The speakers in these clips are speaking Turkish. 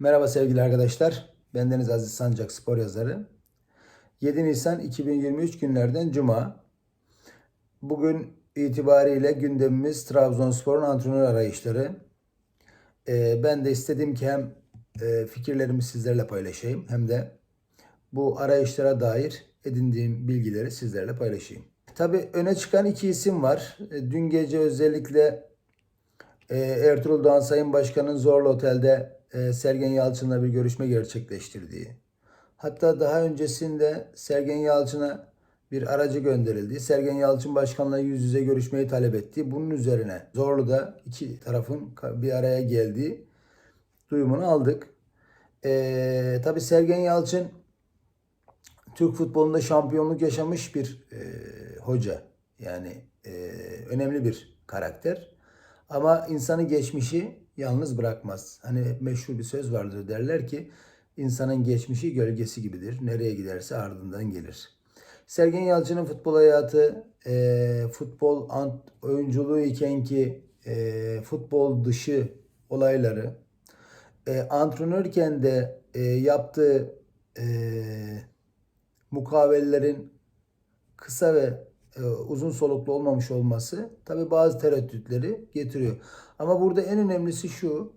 Merhaba sevgili arkadaşlar. Bendeniz Aziz Sancak spor yazarı. 7 Nisan 2023 günlerden Cuma. Bugün itibariyle gündemimiz Trabzonspor'un antrenör arayışları. Ee, ben de istedim ki hem e, fikirlerimi sizlerle paylaşayım hem de bu arayışlara dair edindiğim bilgileri sizlerle paylaşayım. Tabii öne çıkan iki isim var. E, Dün gece özellikle e, Ertuğrul Doğan Sayın Başkan'ın Zorlu Otel'de e, Sergen Yalçın'la bir görüşme gerçekleştirdiği. Hatta daha öncesinde Sergen Yalçın'a bir aracı gönderildi. Sergen Yalçın Başkan'la yüz yüze görüşmeyi talep etti. Bunun üzerine Zorlu'da iki tarafın bir araya geldiği duyumunu aldık. E, tabii Sergen Yalçın Türk futbolunda şampiyonluk yaşamış bir e, hoca. Yani e, önemli bir karakter. Ama insanı geçmişi yalnız bırakmaz. Hani meşhur bir söz vardır derler ki insanın geçmişi gölgesi gibidir. Nereye giderse ardından gelir. Sergen Yalçın'ın futbol hayatı, e, futbol ant, oyunculuğu iken ki e, futbol dışı olayları, e, antrenörken de e, yaptığı e, mukavelelerin kısa ve uzun soluklu olmamış olması tabi bazı tereddütleri getiriyor. Ama burada en önemlisi şu,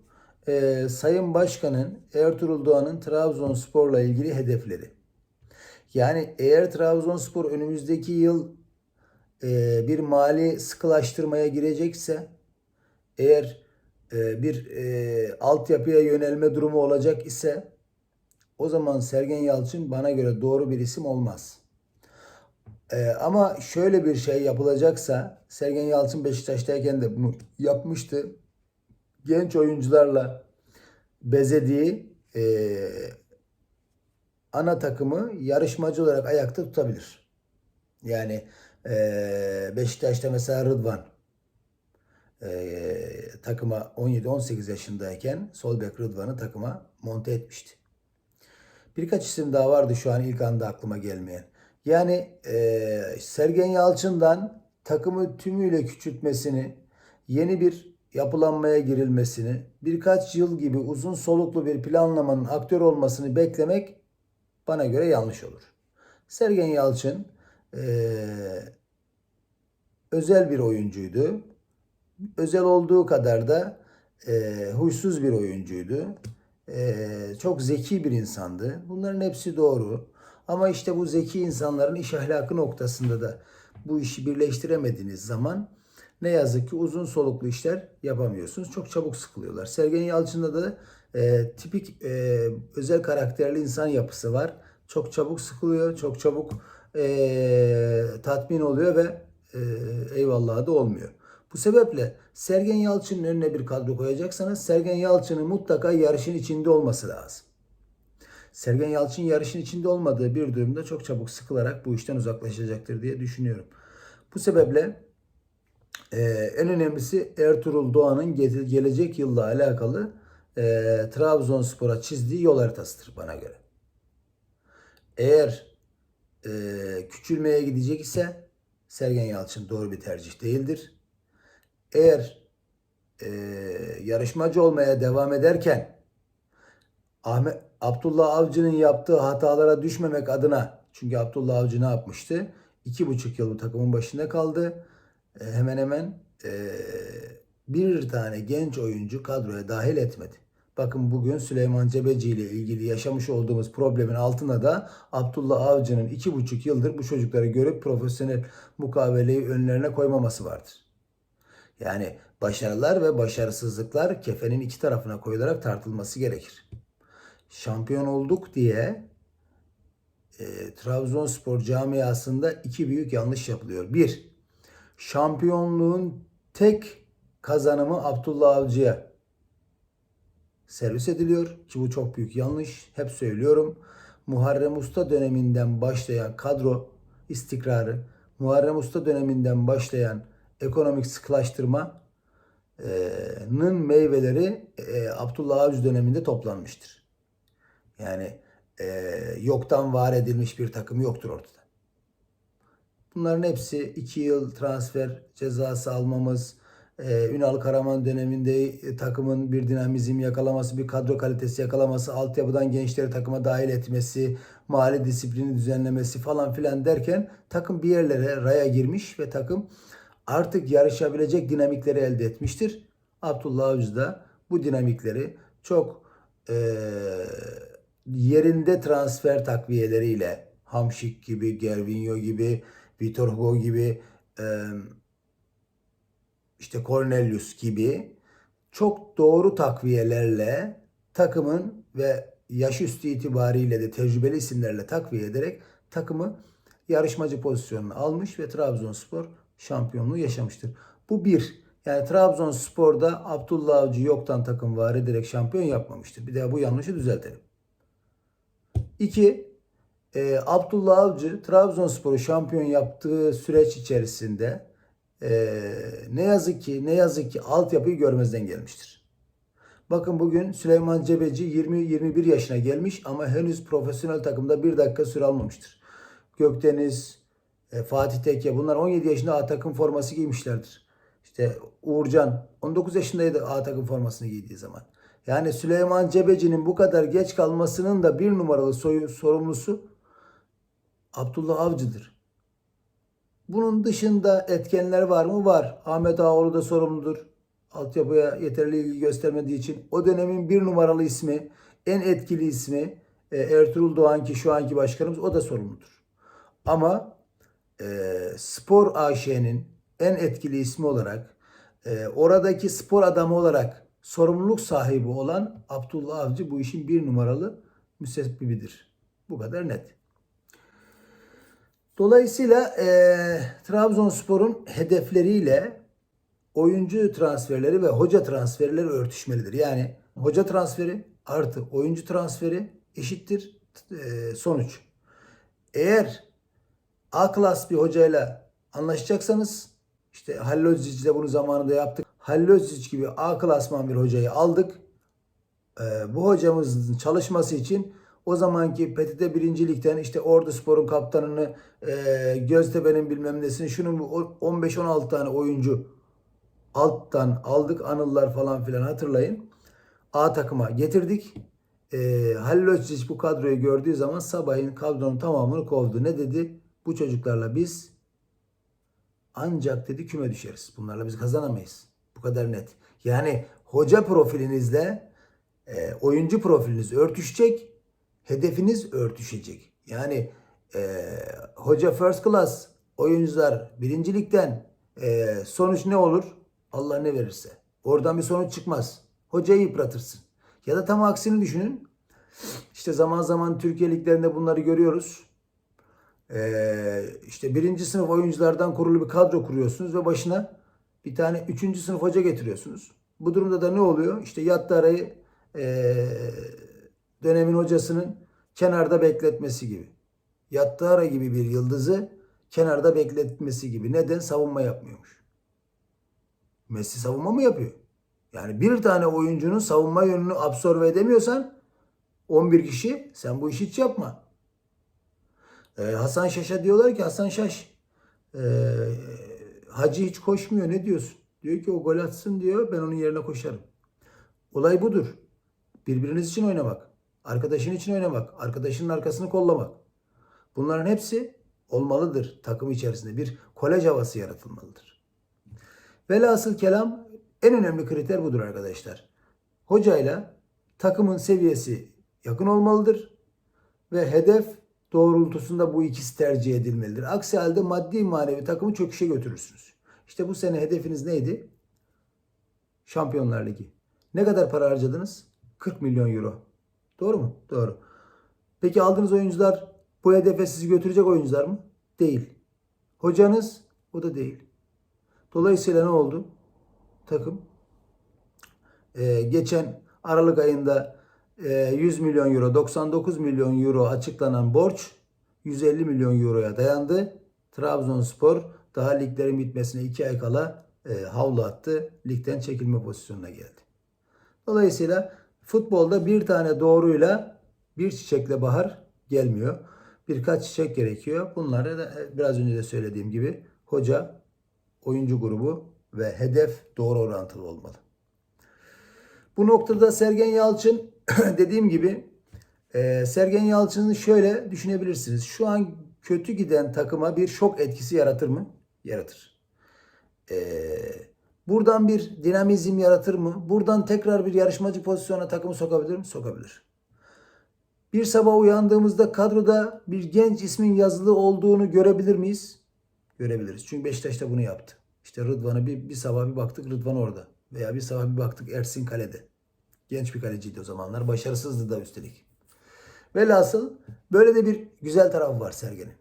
e, Sayın Başkan'ın Ertuğrul Doğan'ın Trabzonspor'la ilgili hedefleri. Yani eğer Trabzonspor önümüzdeki yıl e, bir mali sıkılaştırmaya girecekse, eğer e, bir e, altyapıya yönelme durumu olacak ise o zaman Sergen Yalçın bana göre doğru bir isim olmaz. Ee, ama şöyle bir şey yapılacaksa Sergen Yalçın Beşiktaş'tayken de bunu yapmıştı. Genç oyuncularla bezediği e, ana takımı yarışmacı olarak ayakta tutabilir. Yani e, Beşiktaş'ta mesela Rıdvan e, takıma 17-18 yaşındayken sol bek Rıdvan'ı takıma monte etmişti. Birkaç isim daha vardı şu an ilk anda aklıma gelmeyen. Yani e, Sergen Yalçın'dan takımı tümüyle küçültmesini, yeni bir yapılanmaya girilmesini, birkaç yıl gibi uzun soluklu bir planlamanın aktör olmasını beklemek bana göre yanlış olur. Sergen Yalçın e, özel bir oyuncuydu. Özel olduğu kadar da e, huysuz bir oyuncuydu. E, çok zeki bir insandı. Bunların hepsi doğru. Ama işte bu zeki insanların iş ahlakı noktasında da bu işi birleştiremediğiniz zaman ne yazık ki uzun soluklu işler yapamıyorsunuz. Çok çabuk sıkılıyorlar. Sergen Yalçın'da da e, tipik e, özel karakterli insan yapısı var. Çok çabuk sıkılıyor, çok çabuk e, tatmin oluyor ve e, eyvallah da olmuyor. Bu sebeple Sergen Yalçın'ın önüne bir kadro koyacaksanız Sergen Yalçın'ın mutlaka yarışın içinde olması lazım. Sergen Yalçın yarışın içinde olmadığı bir durumda çok çabuk sıkılarak bu işten uzaklaşacaktır diye düşünüyorum. Bu sebeple e, en önemlisi Ertuğrul Doğan'ın gelecek yılla alakalı e, Trabzonspor'a çizdiği yol haritasıdır bana göre. Eğer e, küçülmeye gidecek ise Sergen Yalçın doğru bir tercih değildir. Eğer e, yarışmacı olmaya devam ederken Ahmet Abdullah Avcı'nın yaptığı hatalara düşmemek adına çünkü Abdullah Avcı ne yapmıştı? İki buçuk yıl bu takımın başında kaldı. E, hemen hemen e, bir tane genç oyuncu kadroya dahil etmedi. Bakın bugün Süleyman Cebeci ile ilgili yaşamış olduğumuz problemin altında da Abdullah Avcı'nın iki buçuk yıldır bu çocukları görüp profesyonel mukaveleyi önlerine koymaması vardır. Yani başarılar ve başarısızlıklar kefenin iki tarafına koyularak tartılması gerekir şampiyon olduk diye e, Trabzonspor camiasında iki büyük yanlış yapılıyor. Bir, şampiyonluğun tek kazanımı Abdullah Avcı'ya servis ediliyor ki bu çok büyük yanlış. Hep söylüyorum. Muharrem Usta döneminden başlayan kadro istikrarı, Muharrem Usta döneminden başlayan ekonomik sıkılaştırmanın meyveleri e, Abdullah Avcı döneminde toplanmıştır. Yani e, yoktan var edilmiş bir takım yoktur ortada. Bunların hepsi iki yıl transfer cezası almamız, e, Ünal Karaman döneminde e, takımın bir dinamizm yakalaması, bir kadro kalitesi yakalaması, altyapıdan gençleri takıma dahil etmesi, mali disiplini düzenlemesi falan filan derken takım bir yerlere raya girmiş ve takım artık yarışabilecek dinamikleri elde etmiştir. Abdullah Avcı da bu dinamikleri çok e, yerinde transfer takviyeleriyle Hamşik gibi, Gervinho gibi, Vitor Hugo gibi, işte Cornelius gibi çok doğru takviyelerle takımın ve yaş üstü itibariyle de tecrübeli isimlerle takviye ederek takımı yarışmacı pozisyonuna almış ve Trabzonspor şampiyonluğu yaşamıştır. Bu bir. Yani Trabzonspor'da Abdullah Avcı yoktan takım var ederek şampiyon yapmamıştır. Bir daha bu yanlışı düzeltelim. İki, e, Abdullah Avcı Trabzonspor'u şampiyon yaptığı süreç içerisinde e, ne yazık ki ne yazık ki altyapıyı görmezden gelmiştir. Bakın bugün Süleyman Cebeci 20-21 yaşına gelmiş ama henüz profesyonel takımda bir dakika süre almamıştır. Gökdeniz, e, Fatih Tekke bunlar 17 yaşında A takım forması giymişlerdir. İşte Uğurcan 19 yaşındaydı A takım formasını giydiği zaman. Yani Süleyman Cebeci'nin bu kadar geç kalmasının da bir numaralı soyu, sorumlusu Abdullah Avcı'dır. Bunun dışında etkenler var mı? Var. Ahmet Ağoğlu da sorumludur. Altyapıya yeterli ilgi göstermediği için. O dönemin bir numaralı ismi, en etkili ismi e, Ertuğrul Doğan ki şu anki başkanımız o da sorumludur. Ama e, Spor AŞ'nin en etkili ismi olarak e, oradaki spor adamı olarak sorumluluk sahibi olan Abdullah Avcı bu işin bir numaralı müsebbibidir. Bu kadar net. Dolayısıyla e, Trabzonspor'un hedefleriyle oyuncu transferleri ve hoca transferleri örtüşmelidir. Yani hoca transferi artı oyuncu transferi eşittir e, sonuç. Eğer A klas bir hocayla anlaşacaksanız işte Halil Özcic de bunu zamanında yaptık. Halil Özcic gibi A klasman bir hocayı aldık. E, bu hocamızın çalışması için o zamanki PTT birincilikten işte Ordu Spor'un kaptanını e, Göztepe'nin bilmem nesini şunun 15-16 tane oyuncu alttan aldık anılar falan filan hatırlayın. A takıma getirdik. E, Halil Özcic bu kadroyu gördüğü zaman sabahın kadronun tamamını kovdu. Ne dedi? Bu çocuklarla biz ancak dedi küme düşeriz. Bunlarla biz kazanamayız. Bu kadar net. Yani hoca profilinizle e, oyuncu profiliniz örtüşecek hedefiniz örtüşecek. Yani e, hoca first class, oyuncular birincilikten e, sonuç ne olur? Allah ne verirse. Oradan bir sonuç çıkmaz. Hocayı yıpratırsın. Ya da tam aksini düşünün. İşte zaman zaman Türkiye liglerinde bunları görüyoruz. Ee, işte birinci sınıf oyunculardan kurulu bir kadro kuruyorsunuz ve başına bir tane üçüncü sınıf hoca getiriyorsunuz. Bu durumda da ne oluyor? İşte yattı arayı ee, dönemin hocasının kenarda bekletmesi gibi. Yattara gibi bir yıldızı kenarda bekletmesi gibi. Neden? Savunma yapmıyormuş. Messi savunma mı yapıyor? Yani bir tane oyuncunun savunma yönünü absorbe edemiyorsan 11 kişi sen bu işi hiç yapma. Ee, Hasan Şaş'a diyorlar ki Hasan Şaş e, Hacı hiç koşmuyor ne diyorsun? Diyor ki o gol atsın diyor ben onun yerine koşarım. Olay budur. Birbiriniz için oynamak. Arkadaşın için oynamak. Arkadaşının arkasını kollamak. Bunların hepsi olmalıdır takım içerisinde. Bir kolej havası yaratılmalıdır. Velhasıl kelam en önemli kriter budur arkadaşlar. Hocayla takımın seviyesi yakın olmalıdır. Ve hedef doğrultusunda bu ikisi tercih edilmelidir. Aksi halde maddi manevi takımı çöküşe götürürsünüz. İşte bu sene hedefiniz neydi? Şampiyonlar Ligi. Ne kadar para harcadınız? 40 milyon euro. Doğru mu? Doğru. Peki aldığınız oyuncular bu hedefe sizi götürecek oyuncular mı? Değil. Hocanız o da değil. Dolayısıyla ne oldu? Takım ee, geçen Aralık ayında e, 100 milyon euro, 99 milyon euro açıklanan borç 150 milyon euroya dayandı. Trabzonspor daha liglerin bitmesine 2 ay kala e, havlu attı. Ligden çekilme pozisyonuna geldi. Dolayısıyla Futbolda bir tane doğruyla bir çiçekle bahar gelmiyor. Birkaç çiçek gerekiyor. Bunları da e, biraz önce de söylediğim gibi hoca, oyuncu grubu ve hedef doğru orantılı olmalı. Bu noktada Sergen Yalçın dediğim gibi e, Sergen Yalçın'ı şöyle düşünebilirsiniz. Şu an kötü giden takıma bir şok etkisi yaratır mı? Yaratır. E, buradan bir dinamizm yaratır mı? Buradan tekrar bir yarışmacı pozisyona takımı sokabilir mi? Sokabilir. Bir sabah uyandığımızda kadroda bir genç ismin yazılı olduğunu görebilir miyiz? Görebiliriz. Çünkü Beşiktaş da bunu yaptı. İşte Rıdvan'ı bir, bir sabah bir baktık Rıdvan orada. Veya bir sabah bir baktık Ersin kalede. Genç bir kaleciydi o zamanlar. Başarısızdı da üstelik. Velhasıl böyle de bir güzel tarafı var Sergen'in.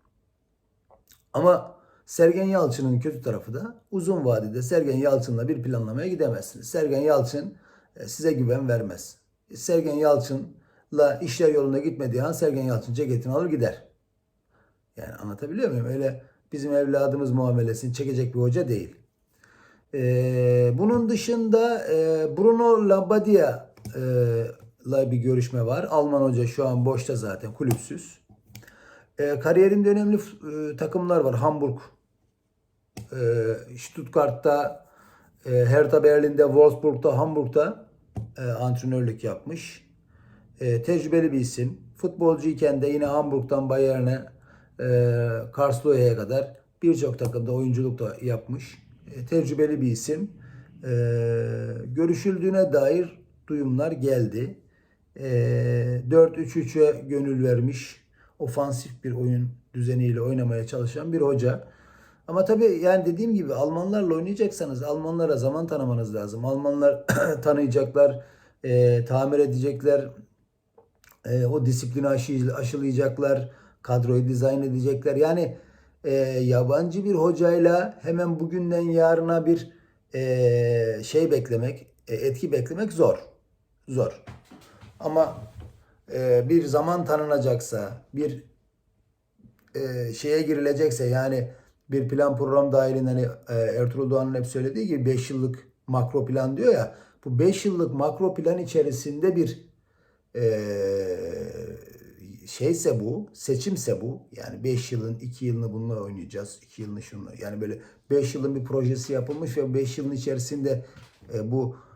Ama Sergen Yalçın'ın kötü tarafı da uzun vadede Sergen Yalçın'la bir planlamaya gidemezsiniz. Sergen Yalçın e, size güven vermez. Sergen Yalçın'la işler yoluna gitmediği an Sergen Yalçın ceketini alır gider. Yani anlatabiliyor muyum? Öyle bizim evladımız muamelesini çekecek bir hoca değil. Ee, bunun dışında e, Bruno Labbadia e, la bir görüşme var. Alman hoca şu an boşta zaten kulüpsüz. E, kariyerinde önemli takımlar var. Hamburg, Stuttgart'ta, Hertha Berlin'de, Wolfsburg'da, Hamburg'da antrenörlük yapmış. Tecrübeli bir isim. Futbolcuyken de yine Hamburg'dan Bayern'e, e, Karlsruhe'ye kadar birçok takımda oyunculuk da yapmış. Tecrübeli bir isim. Görüşüldüğüne dair duyumlar geldi. E, 4-3-3'e gönül vermiş. Ofansif bir oyun düzeniyle oynamaya çalışan bir hoca. Ama tabii yani dediğim gibi Almanlarla oynayacaksanız Almanlara zaman tanımanız lazım. Almanlar tanıyacaklar, e, tamir edecekler, e, o disiplini aşı, aşılayacaklar, kadroyu dizayn edecekler. Yani e, yabancı bir hocayla hemen bugünden yarına bir e, şey beklemek, etki beklemek zor. Zor. Ama e, bir zaman tanınacaksa, bir e, şeye girilecekse yani bir plan program dahilinde hani e, Ertuğrul Doğan'ın hep söylediği gibi 5 yıllık makro plan diyor ya bu 5 yıllık makro plan içerisinde bir e, şeyse bu, seçimse bu. Yani 5 yılın 2 yılını bununla oynayacağız. 2 yılını şunla. Yani böyle 5 yılın bir projesi yapılmış ve 5 yılın içerisinde e, bu e,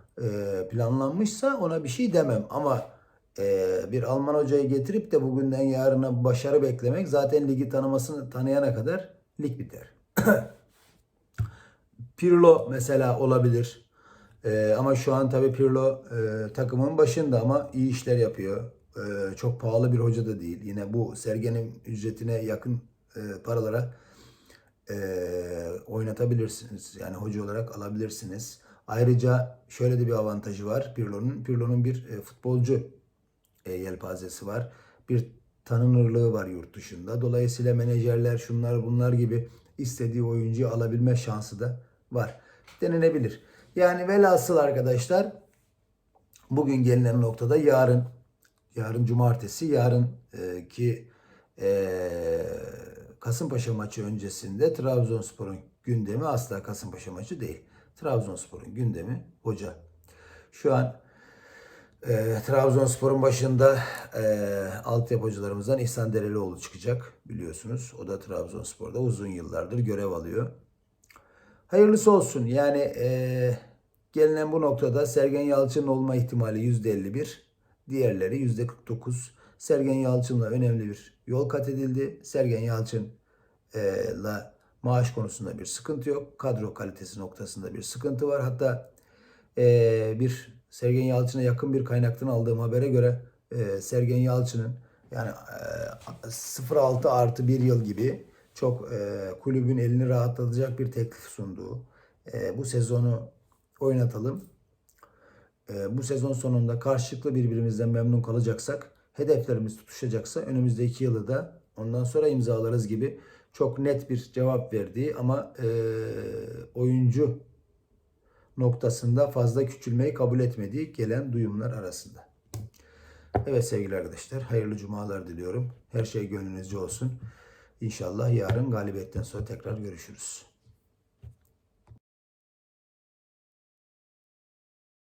planlanmışsa ona bir şey demem. Ama e, bir Alman hocayı getirip de bugünden yarına başarı beklemek zaten ligi tanımasını tanıyana kadar lig biter. Pirlo mesela olabilir. Ee, ama şu an tabii Pirlo e, takımın başında ama iyi işler yapıyor. Ee, çok pahalı bir hoca da değil. Yine bu Sergen'in ücretine yakın e, paralara e, oynatabilirsiniz. Yani hoca olarak alabilirsiniz. Ayrıca şöyle de bir avantajı var Pirlo'nun. Pirlo'nun bir e, futbolcu e, yelpazesi var. Bir tanınırlığı var yurt dışında. Dolayısıyla menajerler şunlar bunlar gibi istediği oyuncuyu alabilme şansı da var. Denilebilir. Yani velhasıl arkadaşlar bugün gelinen noktada yarın yarın cumartesi yarın e, ki e, Kasımpaşa maçı öncesinde Trabzonspor'un gündemi asla Kasımpaşa maçı değil. Trabzonspor'un gündemi hoca. Şu an e, Trabzonspor'un başında e, altyapı hocalarımızdan İhsan Derelioğlu çıkacak biliyorsunuz. O da Trabzonspor'da uzun yıllardır görev alıyor. Hayırlısı olsun. Yani e, gelinen bu noktada Sergen Yalçın olma ihtimali %51. Diğerleri %49. Sergen Yalçın'la önemli bir yol kat edildi. Sergen Yalçın'la maaş konusunda bir sıkıntı yok. Kadro kalitesi noktasında bir sıkıntı var. Hatta e, bir Sergen Yalçın'a yakın bir kaynaktan aldığım habere göre e, Sergen Yalçın'ın yani e, 0-6 artı 1 yıl gibi çok e, kulübün elini rahatlatacak bir teklif sunduğu. E, bu sezonu oynatalım. E, bu sezon sonunda karşılıklı birbirimizden memnun kalacaksak, hedeflerimiz tutuşacaksa önümüzdeki yılı da ondan sonra imzalarız gibi çok net bir cevap verdiği ama e, oyuncu noktasında fazla küçülmeyi kabul etmediği gelen duyumlar arasında. Evet sevgili arkadaşlar hayırlı cumalar diliyorum. Her şey gönlünüzce olsun. İnşallah yarın galibiyetten sonra tekrar görüşürüz.